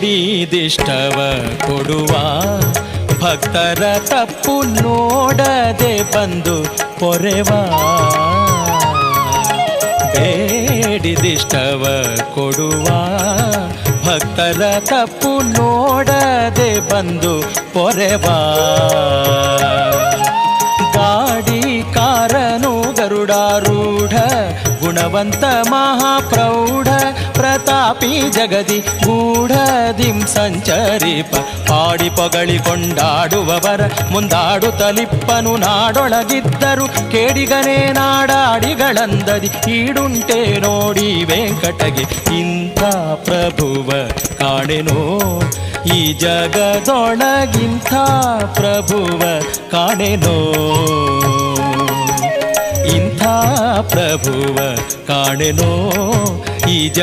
ಬೇಡಿದಿಷ್ಟವ ಕೊಡುವ. ಭಕ್ತರ ತಪ್ಪು ನೋಡದೆ ಬಂದು ಪೊರೆವ ಬೇಡಿದಿಷ್ಟವ ಕೊಡುವ. ಭಕ್ತರ ತಪ್ಪು ನೋಡದೆ ಬಂದು ಪೊರೆವಾ ಗಾಡಿ ಕಾರನು ಗರುಡಾರೂಢ, ಗುಣವಂತ ಮಹಾಪ್ರೌಢ ಪ್ರತಾಪಿ ಜಗದಿ ಗೂಢದಿಂ ಸಂಚರಿಪ, ಪಾಡಿ ಪೊಗಳಿ ಕೊಂಡಾಡುವವರ, ಮುಂದಾಡು ತಲಿಪ್ಪನು ನಾಡೊಳಗಿದ್ದರು. ಕೇಡಿಗನೇ ನಾಡಾಡಿಗಳಂದದಿ, ಈಡುಂಟೆ ನೋಡಿ ವೆಂಕಟಗೆ, ಇಂಥ ಪ್ರಭುವ ಕಾಣೆನೋ? ಈ ಜಗದೊಳಗಿಂಥ ಪ್ರಭುವ ಕಾಣೆನೋ? ಇಂಥ ಪ್ರಭುವ ಕಾಣೆನೋ? ಈ ಜ